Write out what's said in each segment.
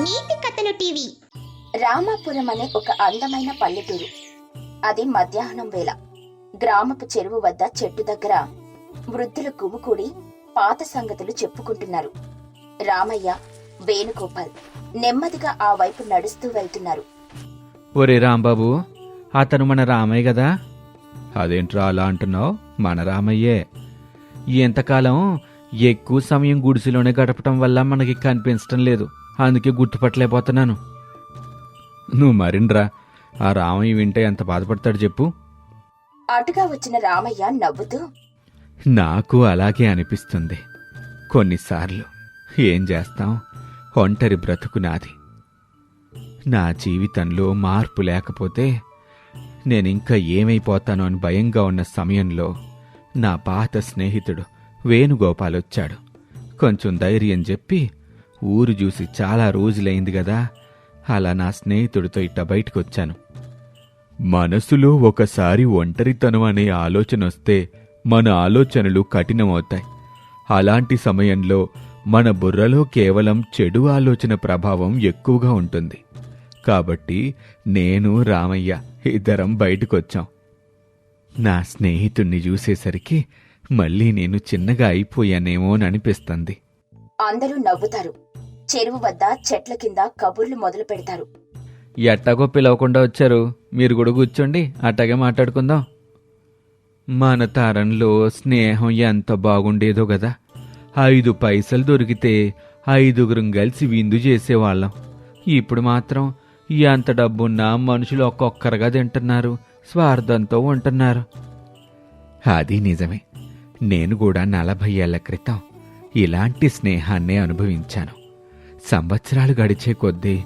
నీతి కథలు టీవీ. రామాపురం అనే ఒక అందమైన పల్లెటూరు. అది మధ్యాహ్నం వేళ. గ్రామపు చెరువు వద్ద చెట్టు దగ్గర వృద్ధులు గుమికూడి పాత సంగతులు చెప్పుకుంటున్నారు. రామయ్య వేణుగోపాల్ నెమ్మదిగా ఆ వైపు నడుస్తూ వెళ్తున్నారు. ఒరే రాంబాబు అతను మన రామయ్య కదా అదేంట్రా అలా అంటున్నావు? మన రామయ్యే. ఎంతకాలం? ఎక్కువ సమయం గుడిసెలోనే గడపటం వల్ల మనకి కనిపించటం లేదు. అందుకే గుర్తుపట్టలేకపోతున్నాను. నువ్వు మరిండ్రా ఆ రామయ్య వింటే ఎంత బాధపడతాడు చెప్పు. అటుగా వచ్చిన రామయ్య నవ్వుతూ నాకు అలాగే అనిపిస్తుంది. కొన్నిసార్లు ఏం చేస్తాం? ఒంటరి బ్రతుకు నాది. నా జీవితంలో మార్పు లేకపోతే నేనింకా ఏమైపోతానో అని భయంగా ఉన్న సమయంలో నా పాత స్నేహితుడు వేణుగోపాల్ వచ్చాడు కొంచెం ధైర్యం చెప్పి ఊరు చూసి చాలా రోజులైంది కదా అలా నా స్నేహితుడితో ఇట్ట బయటకొచ్చాను. మనసులో ఒకసారి ఒంటరితనం అనే ఆలోచన వస్తే మన ఆలోచనలు కఠినమవుతాయి. అలాంటి సమయంలో మన బుర్రలో కేవలం చెడు ఆలోచన ప్రభావం ఎక్కువగా ఉంటుంది. కాబట్టి నేను రామయ్య ఇద్దరం బయటకొచ్చాం. నా స్నేహితుణ్ణి చూసేసరికి మళ్ళీ నేను చిన్నగా అయిపోయానేమో అనిపిస్తుంది అందరూ నవ్వుతారు. చెరువు వద్ద చెట్ల కింద కబుర్లు మొదలు పెడతారు. ఎట్టాగో పిలవకుండా వచ్చారు. మీరు కూడా కూర్చోండి. అట్టాగే మాట్లాడుకుందాం. మన తరంలో స్నేహం ఎంత బాగుండేదో కదా ఐదు పైసలు దొరికితే ఐదుగురం కలిసి విందు చేసేవాళ్ళం. ఇప్పుడు మాత్రం ఎంత డబ్బున్నా మనుషులు ఒక్కొక్కరుగా తింటున్నారు. స్వార్థంతో ఉంటున్నారు. అది నిజమే. నేను కూడా నలభై ఏళ్ళ క్రితం ఇలాంటి స్నేహాన్నే అనుభవించాను. సంవత్సరాలు గడిచే కొద్దీ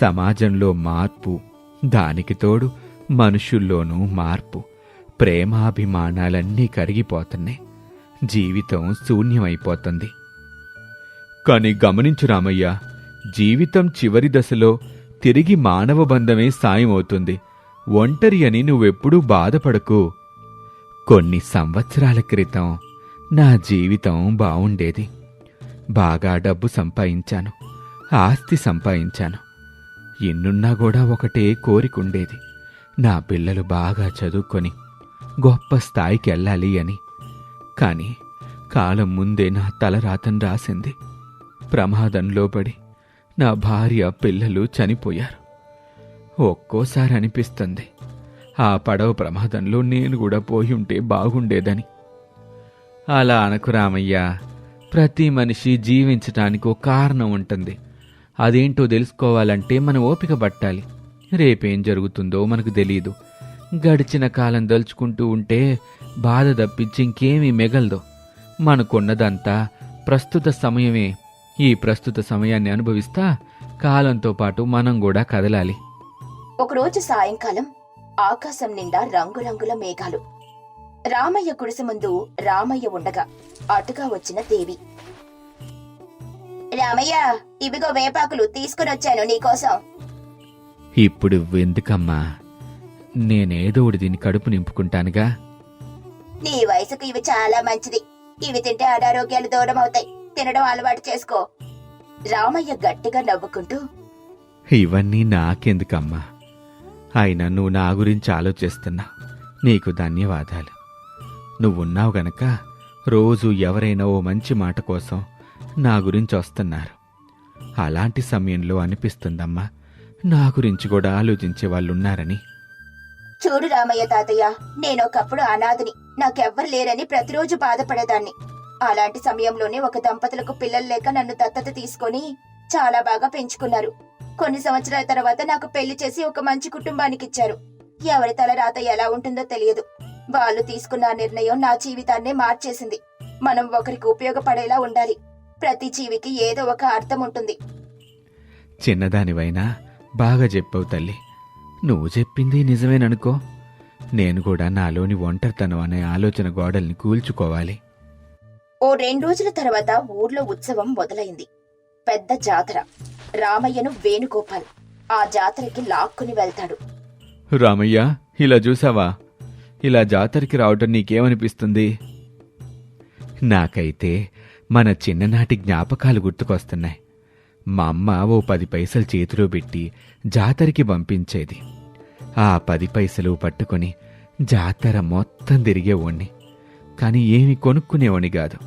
సమాజంలో మార్పు దానికి తోడు మనుషుల్లోనూ మార్పు ప్రేమాభిమానాలన్నీ కరిగిపోతున్నాయి. జీవితం శూన్యమైపోతుంది. కాని గమనించు రామయ్య జీవితం చివరి దశలో తిరిగి మానవ బంధమే సాయం అవుతుంది ఒంటరి అని నువ్వెప్పుడూ బాధపడకు. కొన్ని సంవత్సరాల క్రితం నా జీవితం బావుండేది. బాగా డబ్బు సంపాదించాను. ఆస్తి సంపాదించాను. ఎన్నున్నా కూడా ఒకటే కోరికుండేది. నా పిల్లలు బాగా చదువుకొని గొప్ప స్థాయికి వెళ్ళాలి అని. కాని కాలం ముందే నా తలరాతను రాసింది. ప్రమాదంలో పడి నా భార్య పిల్లలు చనిపోయారు. ఒక్కోసారి అనిపిస్తుంది ఆ పడవ ప్రమాదంలో నేను కూడా పోయి ఉంటే బాగుండేదని. అలా అనకు రామయ్య ప్రతి మనిషి జీవించటానికి ఒక కారణం ఉంటుంది. అదేంటో తెలుసుకోవాలంటే మనం ఓపిక పట్టాలి. రేపేం జరుగుతుందో మనకు తెలియదు గడిచిన కాలం దలుచుకుంటూ ఉంటే బాధ తప్పించి ఇంకేమీ మిగలదు. మనకున్నదంతా ప్రస్తుత సమయమే. ఈ ప్రస్తుత సమయాన్ని అనుభవిస్తా కాలంతో పాటు మనం కూడా కదలాలి. ఒకరోజు సాయంకాలం ఆకాశం నిండా రంగురంగుల మేఘాలు. రామయ్య గుడిసె ముందు రామయ్య ఉండగా అటుగా వచ్చిన దేవి. రామయ్య ఇవిగో వేపాకులు తీసుకునొచ్చాను నీకోసం. ఇప్పుడు ఎందుకమ్మా? నేనేదో ఒకటి దీని కడుపు నింపుకుంటానుగా. నీ వయసుకు ఇవి చాలా మంచిది. ఇవి తింటే అనారోగ్యాలు దూరం అవుతాయి. తినడం అలవాటు చేసుకో. రామయ్య గట్టిగా నవ్వుకుంటూ ఇవన్నీ నాకెందుకమ్మా? అయినా నువ్వు నా గురించి ఆలోచిస్తున్నావు నీకు ధన్యవాదాలు. నువ్వున్నావు గనక రోజు ఎవరైనా ఓ మంచి మాట కోసం నా గురించి వస్తున్నారు. అలాంటి సమయంలో అనిపిస్తుందమ్మా నా గురించి కూడా ఆలోచించే వాళ్ళున్నారని. చూడు రామయ్య తాతయ్య నేనొకప్పుడు అనాథని నాకెవ్వరు లేరని ప్రతిరోజు బాధపడేదాన్ని. అలాంటి సమయంలోనే ఒక దంపతులకు పిల్లలు లేక నన్ను దత్తత తీసుకొని చాలా బాగా పెంచుకున్నారు. కొన్ని సంవత్సరాల తర్వాత నాకు పెళ్ళి చేసి ఒక మంచి కుటుంబానికి ఇచ్చారు ఎవరి తల రాత ఎలా ఉంటుందో తెలియదు. వాళ్ళు తీసుకున్న నిర్ణయం నా జీవితాన్నే మార్చేసింది. మనం ఒకరికి ఉపయోగపడేలా ఉండాలి. ప్రతి జీవికి ఏదో ఒక అర్థం ఉంటుంది. చిన్నదానివైనా బాగా చెప్పావు తల్లి. నువ్వు చెప్పింది నిజమేననుకో. నేను కూడా నాలోని ఒంటరితనం అనే ఆలోచన గోడల్ని కూల్చుకోవాలి. ఓ రెండు రోజుల తర్వాత ఊర్లో ఉత్సవం మొదలైంది. పెద్ద జాతర. రామయ్యను వేణుగోపాల్. ఆ జాతరకి లాక్కుని వెళ్తాడు. రామయ్య ఇలా చూసావా? ఇలా జాతరకి రావటం నీకేమనిపిస్తుంది? నాకైతే మన చిన్ననాటి జ్ఞాపకాలు గుర్తుకొస్తున్నాయి. మా అమ్మ ఓ పది పైసలు చేతిలో పెట్టి జాతరకి పంపించేది. ఆ పది పైసలు పట్టుకొని జాతర మొత్తం తిరిగేవాణ్ణి. కానీ ఏమి కొనుక్కునేవాణ్ణి కాదు.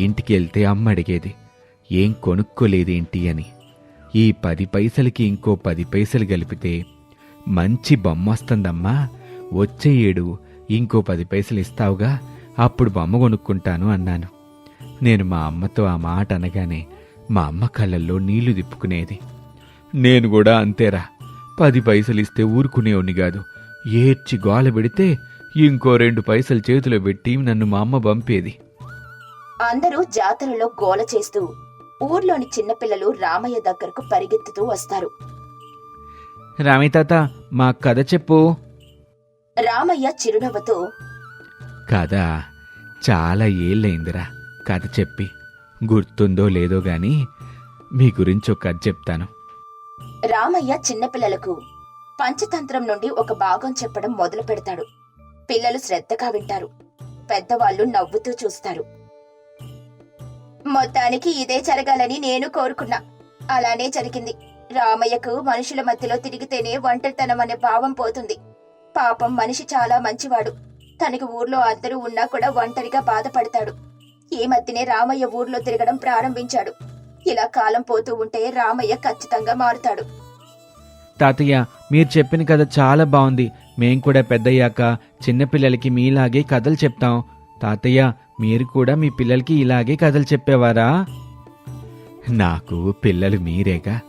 ఇంటికి వెళ్తే అమ్మ అడిగేది ఏం కొనుక్కోలేదేంటి? అని. ఈ పది పైసలకి ఇంకో పది పైసలు కలిపితే మంచి బొమ్మ వస్తుందమ్మా. వచ్చే ఏడు ఇంకో పది పైసలు ఇస్తావుగా అప్పుడు బొమ్మ కొనుక్కుంటాను అన్నాను. నేను మా అమ్మతో ఆ మాట అనగానే మా అమ్మ కళ్ళల్లో నీళ్ళు తిప్పుకునేది. నేను కూడా అంతేరా. పది పైసలు ఇస్తే ఊరుకునేవాడిని కాదు. ఏడ్చి గోల పెడితే ఇంకో రెండు పైసలు చేతిలో పెట్టి నన్ను మా అమ్మ పంపేది. అందరూ జాతరలో గోల చేస్తూ ఊర్లోని చిన్నపిల్లలు రామయ్య దగ్గరకు పరిగెత్తుతూ వస్తారు. రామయ్య తాత మా కథ చెప్పు. రామయ్య చిరునవ్వుతో కథ చాలా ఏళ్ళైందిరా కథ చెప్పి గుర్తుందో లేదో గాని మీ గురించి ఒక కథ చెప్తాను. రామయ్య చిన్నపిల్లలకు పంచతంత్రం నుండి ఒక భాగం చెప్పడం మొదలు పెడతాడు. పిల్లలు శ్రద్ధగా వింటారు. పెద్దవాళ్ళు నవ్వుతూ చూస్తారు. మొత్తానికి ఇదే జరగాలని నేను కోరుకున్నా. అలానే జరిగింది. రామయ్యకు మనుషుల మధ్యలో తిరిగితేనే ఒంటరితనం అనే భావం పోతుంది. పాపం మనిషి చాలా మంచివాడు. తనకి ఊర్లో అందరూ ఉన్నా కూడా ఒంటరిగా బాధపడతాడు. ఈ మధ్యనే రామయ్య ఊర్లో తిరగడం ప్రారంభించాడు. ఇలా కాలం పోతూ ఉంటే రామయ్య ఖచ్చితంగా మారుతాడు. తాతయ్య మీరు చెప్పిన కథ చాలా బాగుంది. మేం కూడా పెద్దయ్యాక చిన్నపిల్లలకి మీలాగే కథలు చెప్తాం. తాతయ్య మీరు కూడా మీ పిల్లలకి ఇలాగే కథలు చెప్పేవారా? నాకు పిల్లలు మీరేగా.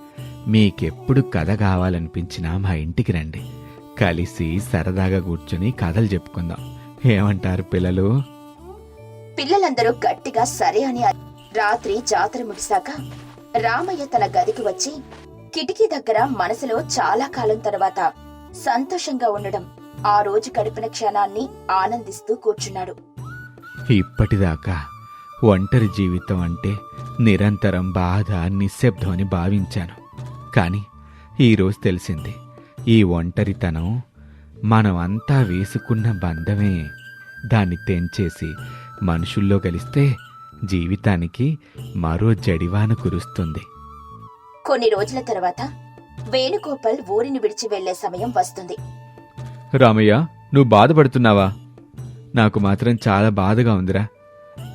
మీకెప్పుడు కథ కావాలనిపించినా మా ఇంటికి రండి. కలిసి సరదాగా కూర్చుని కథలు చెప్పుకుందాం. ఏమంటారు పిల్లలు? పిల్లలందరూ గట్టిగా సరే అని రాత్రి జాతర ముగిశాక రామయ్య తన గదికి వచ్చి కిటికీ దగ్గర మనసులో చాలా కాలం తర్వాత సంతోషంగా ఉండడం ఆ రోజు గడిపిన క్షణాన్ని ఆనందిస్తూ కూర్చున్నాడు. ఇప్పటిదాకా ఒంటరి జీవితం అంటే నిరంతరం బాధ నిశ్శబ్దం అని భావించాను. కానీ ఈరోజు తెలిసింది ఈ ఒంటరితనం మనం అంతా వేసుకున్న బంధమే. దాన్ని తెంచేసి మనుషుల్లో కలిస్తే జీవితానికి మరో జడివాన కురుస్తుంది. కొన్ని రోజుల తర్వాత వేణుగోపాల్ ఊరిని విడిచి వెళ్ళే సమయం వస్తుంది. రామయ్య నువ్వు బాధపడుతున్నావా? నాకు మాత్రం చాలా బాధగా ఉందిరా.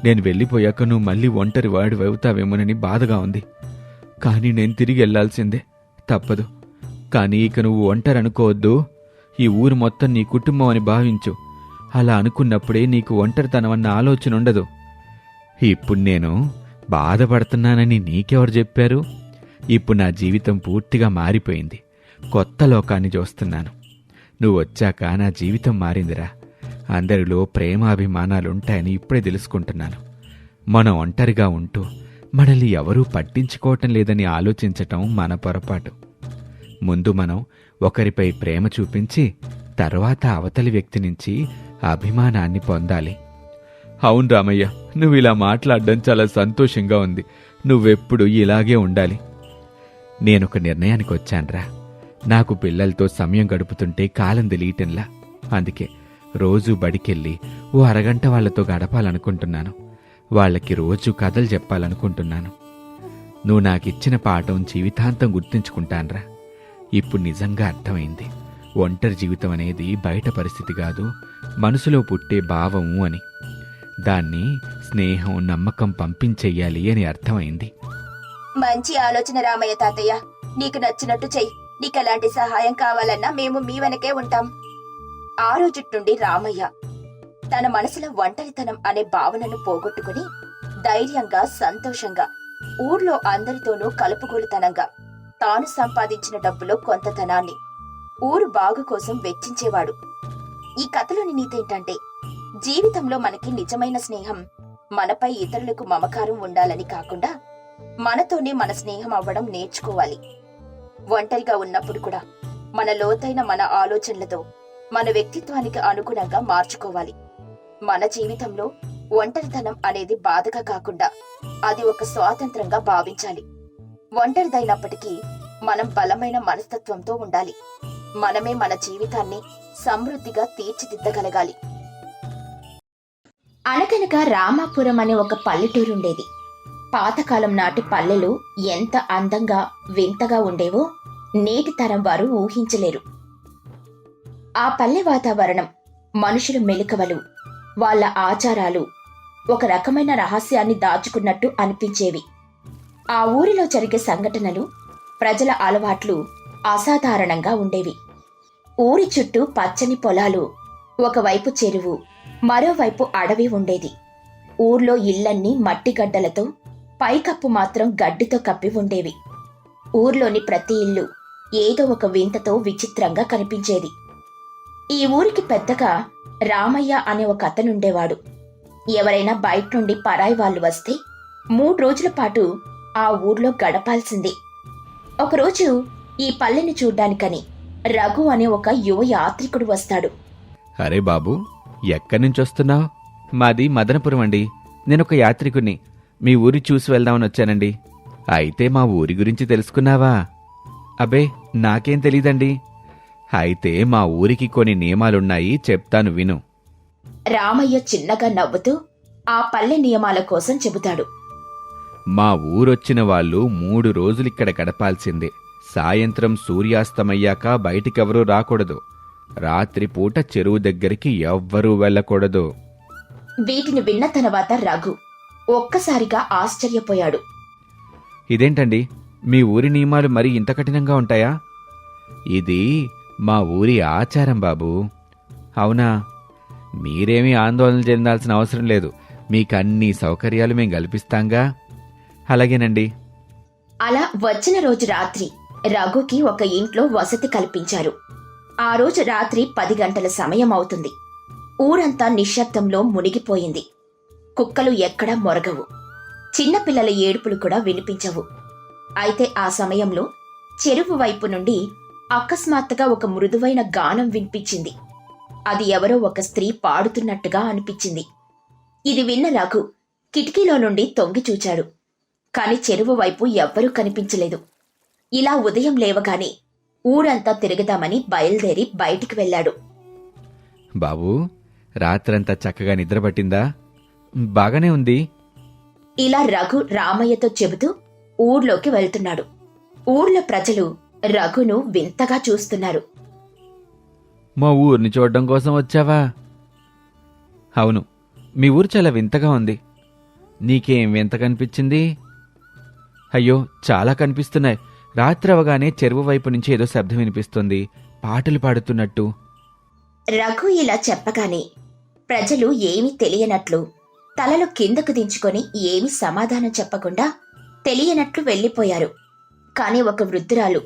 నేను వెళ్ళిపోయాక నువ్వు మళ్ళీ ఒంటరి వాడి అవుతావేమోనని బాధగా ఉంది. కానీ నేను తిరిగి వెళ్ళాల్సిందే తప్పదు. కానీ ఇక నువ్వు ఒంటరి అనుకోవద్దు. ఈ ఊరు మొత్తం నీ కుటుంబం అని భావించు. అలా అనుకున్నప్పుడే నీకు ఒంటరితనమన్న ఆలోచన ఉండదు. ఇప్పుడు నేను బాధపడుతున్నానని నీకెవరు చెప్పారు? ఇప్పుడు నా జీవితం పూర్తిగా మారిపోయింది. కొత్త లోకాన్ని చూస్తున్నాను. నువ్వు వచ్చాక నా జీవితం మారిందిరా. అందరిలో ప్రేమాభిమానాలుంటాయని ఇప్పుడే తెలుసుకుంటున్నాను. మనం ఒంటరిగా ఉంటూ మనల్ని ఎవరూ పట్టించుకోవటం లేదని ఆలోచించటం మన పొరపాటు. ముందు మనం ఒకరిపై ప్రేమ చూపించి తర్వాత అవతలి వ్యక్తి నుంచి అభిమానాన్ని పొందాలి. అవును రామయ్య నువ్వు ఇలా మాట్లాడడం చాలా సంతోషంగా ఉంది. నువ్వెప్పుడు ఇలాగే ఉండాలి. నేనొక నిర్ణయానికి వచ్చానురా. నాకు పిల్లలతో సమయం గడుపుతుంటే కాలం తెలియటంలా. అందుకే రోజు బడికెళ్ళి ఓ అరగంట వాళ్ళతో గడపాలనుకుంటున్నాను. వాళ్ళకి రోజు కథలు చెప్పాలనుకుంటున్నాను. నువ్వు నాకిచ్చిన పాఠం జీవితాంతం గుర్తుంచుకుంటాన్రా. ఇప్పుడు నిజంగా అర్థమైంది. ఒంటరి జీవితం అనేది బయట పరిస్థితి కాదు మనసులో పుట్టే భావము అని. దాన్ని స్నేహం నమ్మకం పంపించెయ్యాలి అని అర్థమైంది. మంచి ఆలోచన రామయ్య తాతయ్య. నీకు నచ్చినట్టు చెయ్యి. నీకు ఎలాంటి సహాయం కావాలన్నా మేము మీ వెనకే ఉంటాం. ఆ రోజు నుండి రామయ్య తన మనసులో ఒంటరితనం అనే భావనను పోగొట్టుకుని ధైర్యంగా సంతోషంగా ఊర్లో అందరితోనూ కలుపుగోలుతనంగా తాను సంపాదించిన డబ్బులో కొంత ధనాన్ని ఊరు బాగు కోసం వెచ్చించేవాడు. ఈ కథలోని నీతేంటంటే జీవితంలో మనకి నిజమైన స్నేహం మనపై ఇతరులకు మమకారం ఉండాలని కాకుండా మనతోనే మన స్నేహం అవ్వడం నేర్చుకోవాలి. ఒంటరిగా ఉన్నప్పుడు కూడా మన లోతైన మన ఆలోచనలతో మన వ్యక్తిత్వానికి అనుగుణంగా మార్చుకోవాలి. మన జీవితంలో ఒంటరితనం అనేది బాధగా కాకుండా అది ఒక స్వాతంత్రంగా భావించాలి. ఒంటరిదైనప్పటికీ మనం బలమైన మనస్తత్వంతో ఉండాలి. మనమే మన జీవితాన్ని సమృద్ధిగా తీర్చిదిద్దగలగాలి. అనగనగా రామాపురం అనే ఒక పల్లెటూరుండేది. పాతకాలం నాటి పల్లెలు ఎంత అందంగా వింతగా ఉండేవో నేటి తరం వారు ఊహించలేరు. ఆ పల్లె వాతావరణం మనుషుల మెలకువలు వాళ్ళ ఆచారాలు ఒక రకమైన రహస్యాన్ని దాచుకున్నట్టు అనిపించేవి. ఆ ఊరిలో జరిగే సంఘటనలు ప్రజల అలవాట్లు అసాధారణంగా ఉండేవి. ఊరి చుట్టూ పచ్చని పొలాలు ఒకవైపు చెరువు మరోవైపు అడవి ఉండేది. ఊర్లో ఇళ్ళన్నీ మట్టి గడ్డలతో పైకప్పు మాత్రం గడ్డితో కప్పి ఉండేవి. ఊర్లోని ప్రతి ఇల్లు ఏదో ఒక వింతతో విచిత్రంగా కనిపించేది. ఈ ఊరికి పెద్దగా రామయ్య అనే ఒక అతనుండేవాడు. ఎవరైనా బయట నుండి పరాయి వాళ్ళు వస్తే మూడు రోజుల పాటు ఆ ఊర్లో గడపాల్సిందే. ఒకరోజు ఈ పల్లెని చూడ్డానికని రఘు అనే ఒక యువ యాత్రికుడు వస్తాడు. అరే బాబు ఎక్కడి నుంచి వస్తున్నావు మాది మదనపురం అండి. నేను ఒక యాత్రికుని మీ ఊరి చూసి వెళ్దామని వచ్చానండి. అయితే మా ఊరి గురించి తెలుసుకున్నావా? అబే నాకేం తెలీదండి. అయితే మా ఊరికి కొన్ని నియమాలున్నాయి చెప్తాను విను. రామయ్య చిన్నగా నవ్వుతూ ఆ పల్లె నియమాల కోసం చెబుతాడు. మా ఊరొచ్చిన వాళ్ళు మూడు రోజులిక్కడ గడపాల్సిందే. సాయంత్రం సూర్యాస్తమయ్యాక బయటికెవరూ రాకూడదు. రాత్రిపూట చెరువు దగ్గరికి ఎవ్వరూ వెళ్ళకూడదు. వీటిని విన్న తర్వాత రఘు ఒక్కసారిగా ఆశ్చర్యపోయాడు. ఇదేంటండి? మీ ఊరి నియమాలు మరి ఇంత కఠినంగా ఉంటాయా? ఇది మా ఊరి ఆచారం బాబు. అవునా? మీరేమీ ఆందోళన చెందాల్సిన అవసరం లేదు. మీకు అన్ని సౌకర్యాలు మేము కల్పిస్తాంగా. అలాగేనండి. అలా వచ్చిన రోజు రాత్రి రఘుకి ఒక ఇంట్లో వసతి కల్పించారు. ఆ రోజు రాత్రి పది గంటల సమయం అవుతుంది. ఊరంతా నిశ్శబ్దంలో మునిగిపోయింది. కుక్కలు ఎక్కడా మొరగవు. చిన్నపిల్లల ఏడుపులు కూడా వినిపించవు. అయితే ఆ సమయంలో చెరువు వైపు నుండి అకస్మాత్తుగా ఒక మృదువైన గానం వినిపించింది. అది ఎవరో ఒక స్త్రీ పాడుతున్నట్టుగా అనిపించింది. ఇది విన్న రఘు కిటికీలో నుండి తొంగి చూచాడు. కాని చెరువు వైపు ఎవ్వరూ కనిపించలేదు. ఇలా ఉదయం లేవగానే ఊరంతా తిరుగుదామని బయలుదేరి బయటికి వెళ్ళాడు. బాబు రాత్రంతా చక్కగా నిద్రపట్టిందా బాగానే ఉంది. ఇలా రఘు రామయ్యతో చెబుతూ ఊర్లోకి వెళ్తున్నాడు. ఊర్లో ప్రజలు రఘును వింతగా చూస్తున్నారు. మా ఊరిని చూడడం కోసం వచ్చావా? అవును మీ ఊరు చాలా వింతగా ఉంది. నీకేం వింత కనిపించింది అయ్యో చాలా కనిపిస్తున్నాయి. రాత్రి అవగానే చెరువు వైపు నుంచి ఏదో శబ్దం వినిపిస్తుంది. పాటలు పాడుతున్నట్టు. రఘు ఇలా చెప్పగానే ప్రజలు ఏమీ తెలియనట్లు తలలు కిందకు దించుకొని ఏమీ సమాధానం చెప్పకుండా తెలియనట్లు వెళ్ళిపోయారు. కాని ఒక వృద్ధురాలు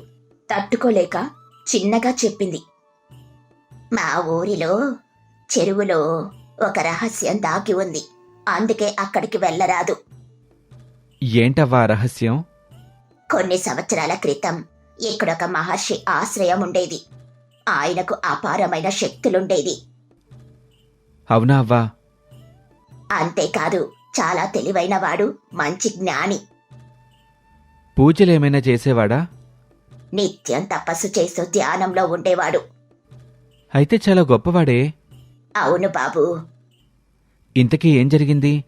తట్టుకోలేక చిన్నగా చెప్పింది. మా ఊరిలో చెరువులో ఒక రహస్యం దాగి ఉంది. అందుకే అక్కడికి వెళ్ళరాదు. ఏంటవ్వా రహస్యం? కొన్ని సంవత్సరాల క్రితం ఇక్కడొక మహర్షి ఆశ్రయం ఉండేది ఆయనకు అపారమైన శక్తులుండేది అవునా అవ్వా? అంతేకాదు చాలా తెలివైనవాడు మంచి జ్ఞాని. పూజలేమైనా చేసేవాడా? నిత్యం తపస్సు చేస్తూ ధ్యానంలో ఉండేవాడు. అయితే చాలా గొప్పవాడే. అవును బాబు. ఇంతకీ ఏం జరిగింది?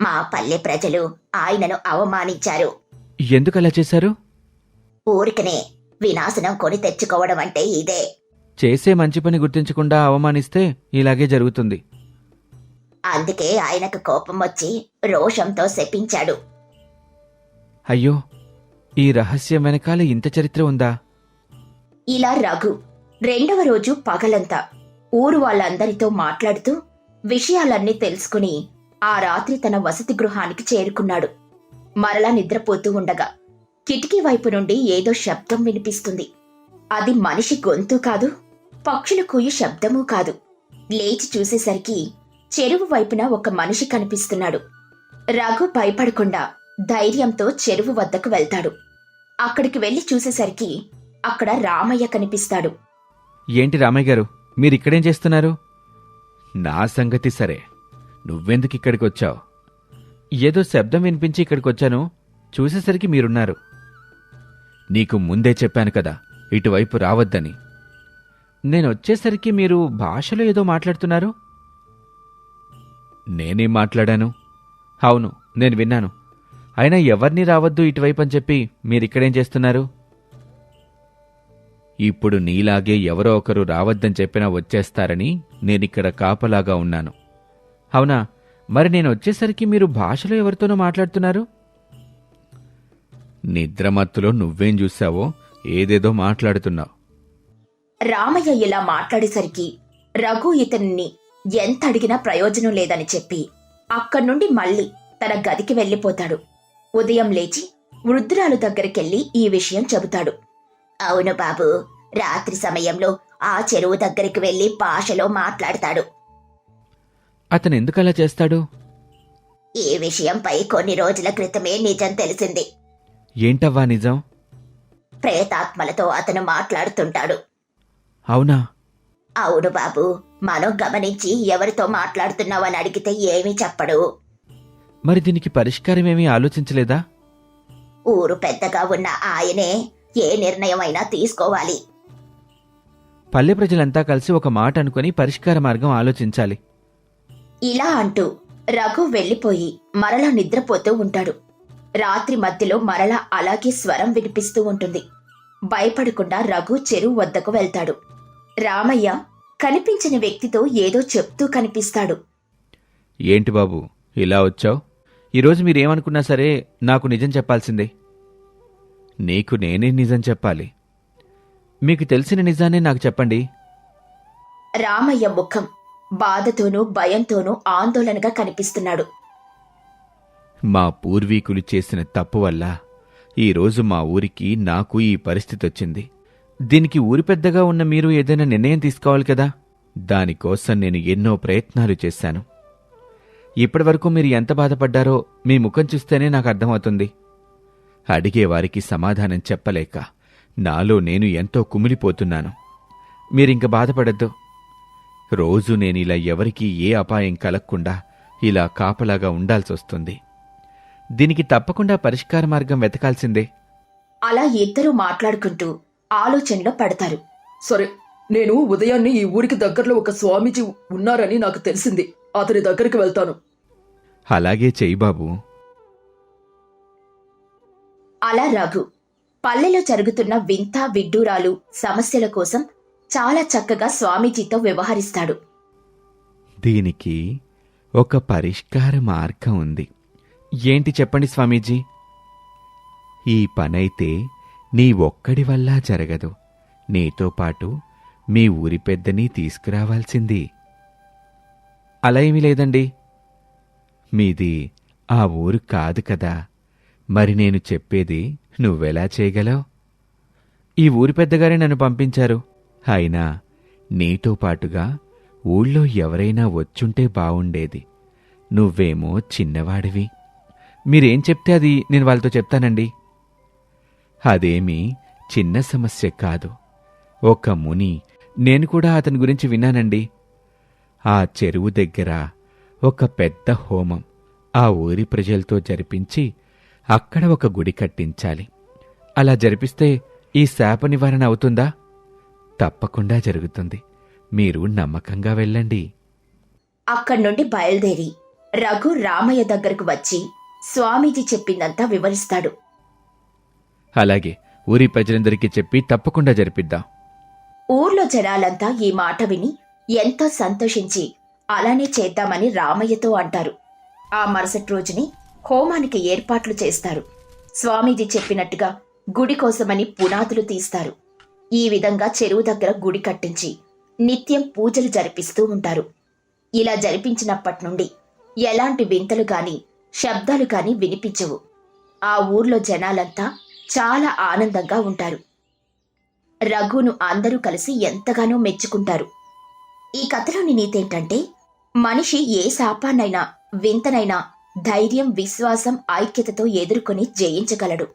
మా పల్లె ప్రజలు ఆయనను అవమానించారు. ఎందుకలా చేశారు? ఊరికనే వినాశనం కొని తెచ్చుకోవడం అంటే ఇదే. చేసే మంచి పని గుర్తించకుండా అవమానిస్తే ఇలాగే జరుగుతుంది. అందుకే ఆయనకు కోపం వచ్చి రోషంతో శపించాడు. అయ్యో ఈ రహస్యం వెనకాల ఇంత చరిత్ర ఉందా? ఇలా రఘు రెండవ రోజు పగలంతా ఊరు వాళ్ళందరితో మాట్లాడుతూ విషయాలన్నీ తెలుసుకుని ఆ రాత్రి తన వసతి గృహానికి చేరుకున్నాడు. మరలా నిద్రపోతూ ఉండగా కిటికీ వైపు నుండి ఏదో శబ్దం వినిపిస్తుంది. అది మనిషి గొంతు కాదు పక్షుల కూయు శబ్దమూ కాదు. లేచి చూసేసరికి చెరువు వైపున ఒక మనిషి కనిపిస్తున్నాడు. రఘు భయపడకుండా ధైర్యంతో చెరువు వద్దకు వెళ్తాడు. అక్కడికి వెళ్ళి చూసేసరికి అక్కడ రామయ్య కనిపిస్తాడు. ఏంటి రామయ్య గారు మీరు ఇక్కడేం చేస్తున్నారు? నా సంగతి సరే. నువ్వెందుకు ఇక్కడికి వచ్చావు ఏదో శబ్దం వినిపించి ఇక్కడికి వచ్చాను చూసేసరికి మీరున్నారు. నీకు ముందే చెప్పాను కదా ఇటువైపు రావద్దని. నేను వచ్చేసరికి మీరు భాషలో ఏదో మాట్లాడుతున్నారు? నేనేం మాట్లాడాను? అవును నేను విన్నాను. అయినా ఎవరిని రావద్దు ఇటువైపు అని చెప్పి మీరిక్కడేం చేస్తున్నారు? ఇప్పుడు నీలాగే ఎవరో ఒకరు రావద్దని చెప్పినా వచ్చేస్తారని నేనిక్కడ కాపలాగా ఉన్నాను. అవునా? మరి నేను వచ్చేసరికి మీరు భాషలో ఎవరితోనో మాట్లాడుతున్నారు? నిద్రమత్తులో నువ్వేం చూసావో ఏదేదో మాట్లాడుతున్నావు. రామయ్య ఇలా మాట్లాడేసరికి రఘు ఇతన్ని ఎంత అడిగినా ప్రయోజనం లేదని చెప్పి అక్కడి నుండి మళ్ళీ తన గదికి వెళ్ళిపోతాడు. ఉదయం లేచి వృద్ధురాలు దగ్గరికెళ్ళి ఈ విషయం చెబుతాడు. అవును బాబు రాత్రి సమయంలో ఆ చెరువు దగ్గరికి వెళ్ళి భాషలో మాట్లాడతాడు. అతను ఎందుకలా చేస్తాడు? ఈ విషయంపై కొన్ని రోజుల క్రితమే నిజం తెలిసింది. ఏంటవ్వా నిజం? ప్రేతాత్మలతో అతను మాట్లాడుతుంటాడు. అవునా? అవును బాబు మనం గమనించి ఎవరితో మాట్లాడుతున్నావని అడిగితే ఏమీ చెప్పడు. మరి దీనికి పరిష్కారం ఏమీ ఆలోచించలేదా? ఊరు పెద్దగా ఉన్న ఆయనే ఏ నిర్ణయమైనా తీసుకోవాలి. పల్లె ప్రజలంతా కలిసి ఒక మాట అనుకుని పరిష్కార మార్గం ఆలోచించాలి. ఇలా అంటూ రఘు వెళ్ళిపోయి మరలా నిద్రపోతూ ఉంటాడు. రాత్రి మధ్యలో మరలా అలాగే స్వరం వినిపిస్తూ ఉంటుంది. భయపడకుండా రఘు చెరువు వద్దకు వెళ్తాడు. రామయ్య కనిపించిన వ్యక్తితో ఏదో చెప్తూ కనిపిస్తాడు. ఏంటి బాబు ఇలా వచ్చావు? ఈరోజు మీరేమనుకున్నా సరే నాకు నిజం చెప్పాల్సిందే. నీకు నేనే నిజం చెప్పాలి. మీకు తెలిసిన నిజాన్ని నాకు చెప్పండి. రామయ్య ముఖం బాధతోనూ భయంతోనూ ఆందోళనగా కనిపిస్తున్నాడు. మా పూర్వీకులు చేసిన తప్పు వల్ల ఈరోజు మా ఊరికి నాకు ఈ పరిస్థితి వచ్చింది. దీనికి ఊరి పెద్దగా ఉన్న మీరు ఏదైనా నిర్ణయం తీసుకోవాలి కదా? దానికోసం నేను ఎన్నో ప్రయత్నాలు చేశాను. ఇప్పటివరకు మీరు ఎంత బాధపడ్డారో మీ ముఖం చూస్తేనే నాకు అర్థమవుతుంది. అడిగేవారికి సమాధానం చెప్పలేక నాలో నేను ఎంతో కుమిలిపోతున్నాను. మీరింక బాధపడద్దు. రోజు నేను ఇలా ఎవరికీ ఏ అపాయం కలగకుండా ఇలా కాపలాగా ఉండాల్సొస్తుంది. దీనికి తప్పకుండా పరిష్కార మార్గం వెతకాల్సిందే. అలా ఇద్దరూ మాట్లాడుకుంటూ ఆలోచనలో పడతారు. సరే నేను ఉదయాన్నే ఈ ఊరికి దగ్గరలో ఒక స్వామీజీ ఉన్నారని నాకు తెలిసింది. అతని దగ్గరికి వెళ్తాను. అలాగే చెయ్యి బాబు. అలా రఘు పల్లెలో జరుగుతున్న వింత విడ్డూరాలు సమస్యల కోసం చాలా చక్కగా స్వామీజీతో వ్యవహరిస్తాడు. దీనికి ఒక పరిష్కార మార్గం ఉంది. ఏంటి చెప్పండి స్వామీజీ? ఈ పనైతే నీ ఒక్కడి వల్ల జరగదు. నీతో పాటు మీ ఊరి పెద్దని తీసుకురావాల్సింది. అలా ఏమీ లేదండి. మీది ఆ ఊరు కాదు కదా. మరి నేను చెప్పేది నువ్వెలా చేయగలవు? ఈ ఊరి పెద్దగారే నన్ను పంపించారు. అయినా నీతో పాటుగా ఊళ్ళో ఎవరైనా వచ్చుంటే బావుండేది. నువ్వేమో చిన్నవాడివి. మీరేం చెప్తే అది నేను వాళ్ళతో చెప్తానండి. అదేమీ చిన్న సమస్య కాదు. ఒక ముని నేను కూడా అతని గురించి విన్నానండి. ఆ చెరువు దగ్గర ఒక పెద్ద హోమం ఆ ఊరి ప్రజలతో జరిపించి అక్కడ ఒక గుడి కట్టించాలి. అలా జరిపిస్తే ఈ శాప నివారణ అవుతుందా? తప్పకుండా జరుగుతుంది. మీరు నమ్మకంగా వెళ్ళండి. అక్కడి నుండి బయలుదేరి రఘు రామయ్య దగ్గరకు వచ్చి స్వామీజీ చెప్పిందంతా వివరిస్తాడు. అలాగే ఊరి ప్రజలందరికీ చెప్పి తప్పకుండా జరిపిద్దాం. ఊర్లో జనాలంతా ఈ మాట విని ఎంతో సంతోషించి అలానే చేద్దామని రామయ్యతో అంటారు. ఆ మరుసటి రోజుని హోమానికి ఏర్పాట్లు చేస్తారు. స్వామీజీ చెప్పినట్టుగా గుడి కోసమని పునాదులు తీస్తారు. ఈ విధంగా చెరువు దగ్గర గుడి కట్టించి నిత్యం పూజలు జరిపిస్తూ ఉంటారు. ఇలా జరిపించినప్పటి నుండి ఎలాంటి వింతలు గాని శబ్దాలు గాని వినిపించవు. ఆ ఊర్లో జనాలంతా చాలా ఆనందంగా ఉంటారు. రఘును అందరూ కలిసి ఎంతగానో మెచ్చుకుంటారు. ఈ కథలోని నీతేంటంటే మనిషి ఏ శాపాన్నైనా వింతనైనా ధైర్యం విశ్వాసం ఐక్యతతో ఎదుర్కొని జయించగలడు.